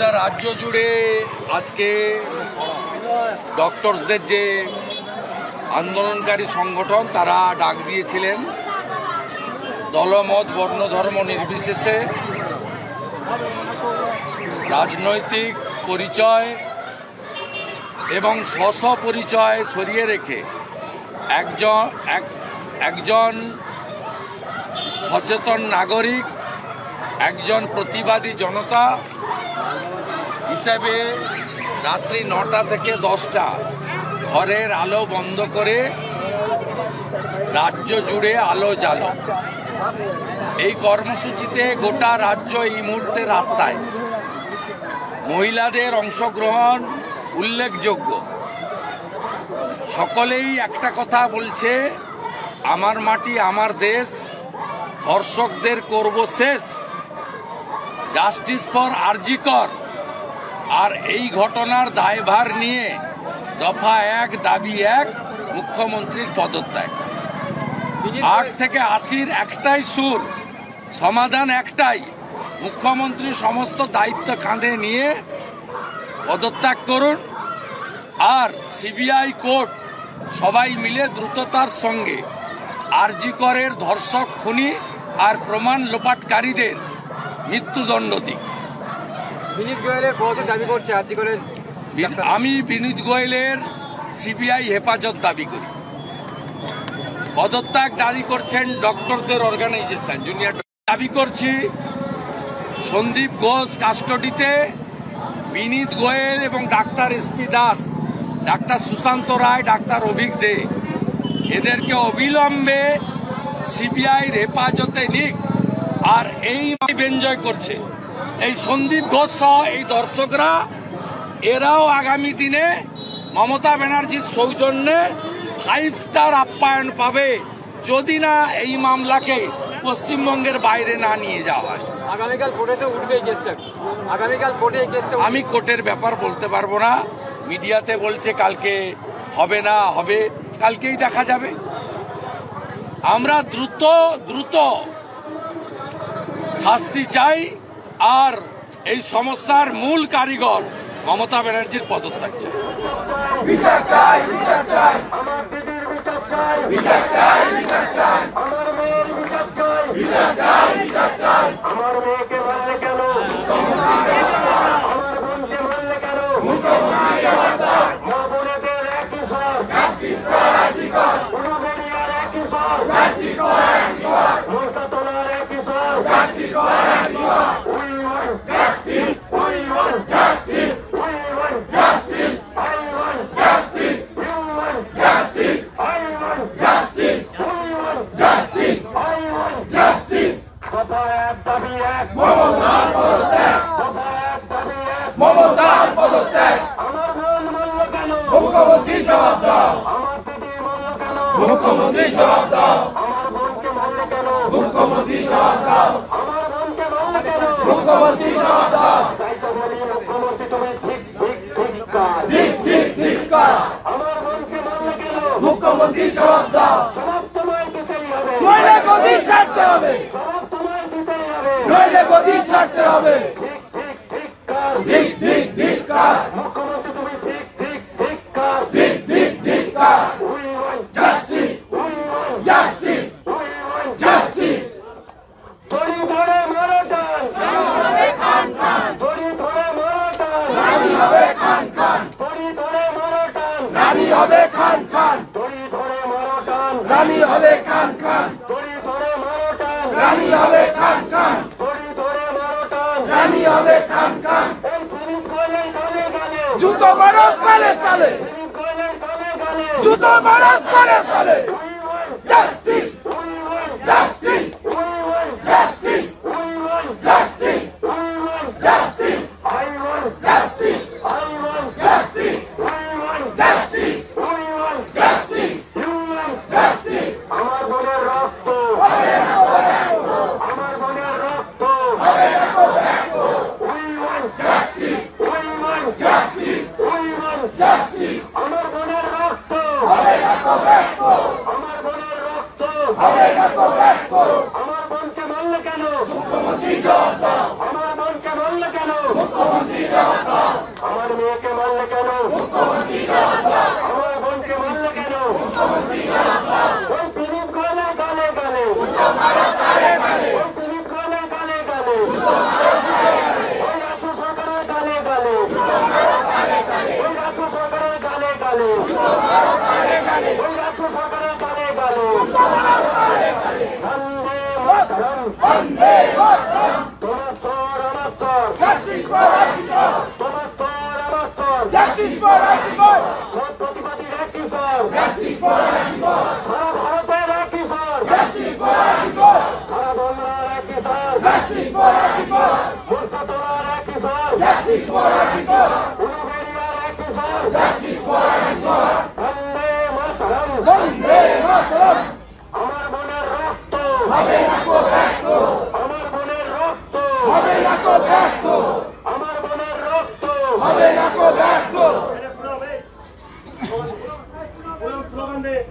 গোটা রাজ্য জুড়ে আজকে ডক্টরসদের যে আন্দোলনকারী সংগঠন, তারা ডাক দিয়েছিলেন। দলমত বর্ণ ধর্ম নির্বিশেষে রাজনৈতিক পরিচয় এবং স্ব পরিচয় সরিয়ে রেখে একজন, এক, একজন সচেতন নাগরিক, একজন প্রতিবাদী জনতা হিসেবে রাত্রি নটা থেকে দশটা ঘরের আলো বন্ধ করে রাজ্য জুড়ে আলো জ্বালো। এই কর্মসূচিতে গোটা রাজ্য এই মুহূর্তে রাস্তায়। মহিলাদের অংশগ্রহণ উল্লেখযোগ্য। সকলেই একটা কথা বলছে, আমার মাটি, আমার দেশ, ধর্ষকদের করব শেষ। জাস্টিস ফর আরজিকর আর এই ঘটনার দায়ভার নিয়ে দফা এক, দাবি এক, মুখ্যমন্ত্রীর পদত্যাগ। আট থেকে আশির একটাই সুর, সমাধান একটাই। মুখ্যমন্ত্রী সমস্ত দায়িত্ব কাঁধে নিয়ে পদত্যাগ করুন। আর সিবিআই কোর্ট সবাই মিলে দ্রুততার সঙ্গে আরজি করের ধর্ষক খুনি আর প্রমাণ লোপাটকারীদের মৃত্যুদণ্ড দিক। বিনীত গোয়েলের দাবি করছে আর্জি করে আমি বিনীত গোয়েলের সিবিআই হেফাজত দাবি করি। পদত্যাগ দাবি করছেন ডক্টরদের অর্গানাইজেশন জুনিয়র দাবি করছি সন্দীপ ঘোষ কাস্টডিতে বিনীত গোয়েল এবং doctor SP Das doctor Sushanta Roy doctor Abhik Dey. এদেরকে অবিলম্বে সিবিআইর হেফাজতে নিক। আর এই এনজয় করছে। এই সন্দীপ ঘোষ সহ এই দর্শকরা এরাও আগামী দিনে মমতা ব্যানার্জির সৌজন্যে ফাইভ স্টার আপ্যায়ন পাবে যদি না এই মামলাকে পশ্চিমবঙ্গের বাইরে না নিয়ে যাওয়া হয়। আগামীকাল কোর্টে তো উঠবে এই কেসটা। আগামীকাল কোর্টে এই কেসটা আমি কোর্টের ব্যাপার বলতে পারব না। মিডিয়াতে বলছে কালকে হবে না হবে কালকেই দেখা যাবে। আমরা দ্রুত দ্রুত শাস্তি চাই। আর এই সমস্যার মূল কারিগর মমতা ব্যানার্জির পদত্যাগ চাই। বিচার চাই বিচার চাই। আমার দিদির বিচার চাই। বিচার চাই বিচার চাই। আমার মেয়ের বিচার চাই। বিচার চাই বিচার চাই। আমার মেয়েকে মারলে কেন? আমার বোনকে মারলে কেন? মা বোনেদের একই স্বর উলুবেড়িয়ার একই স্বর মোস্তাতলার একই স্বর মমতার পদত্যাগ মুখ্যমন্ত্রী জবাব দাও মুখ্যমন্ত্রী জবাব দাও মুখ্যমন্ত্রী জবাব দাও আমার বোনকে মারল কেন মুখ্যমন্ত্রী জবাব দাও তাই তো বলি মুখ্যমন্ত্রী তুমি ঠিক ঠিক ঠিক ঠিক ঠিক ঠিক কর আমার বোনকে মারলে কেন মুখ্যমন্ত্রী জবাব জবাব তোমায় দিতেই হবে নইলে গদি ছাড়তে হবে। জবাব তোমায় দিতেই হবে নইলে গদি ছাড়তে হবে। ঠিক ঠিক ঠিক কার ঠিক ঠিক ঠিক কর মুখ্যমন্ত্রী তুমি ঠিক ঠিক ঠিক কাজ ঠিক ঠিক ঠিক কর we want justice we want justice we want justice দড়ি ধরে মারো টান দড়ি ধরে মারো টান হবে খান খান দড়ি ধরে মারো টান রানী হবে খান খান। দড়ি ধরে মারো টান। রানী হবে খান খান। দড়ি ধরে মারো টান। রানী হবে খান খান। দড়ি ধরে মারো টান। রানী হবে খান খান। জুতো মারো সালে সালে। জুতো মারো সালে সালে। জাস্টিস। জাস্টিস। আমার বোনকে মারলে কেন? আমার মেয়েকে মারলে কেন? আমার বোনকে মারলে কেন? ওই পিলিপ গলে গলে গলে। ওই পিলিপ গলে গলে। বন্দে মাতরম তোমার তোর আমার তোর জাস্টিস ফর আর্জিকর তোমার তোর আমার তোর জাস্টিস ফর আর্জিকর সব প্রতিবাদীর একই স্বর জাস্টিস ফর আর্জিকর সারা ভারতের একই স্বর জাস্টিস ফর আর্জিকর সারা বাংলার একই স্বর জাস্টিস ফর আর্জিকর মুর্শিদাবাদের একই স্বর জাস্টিস ফর আর্জিকর Justice!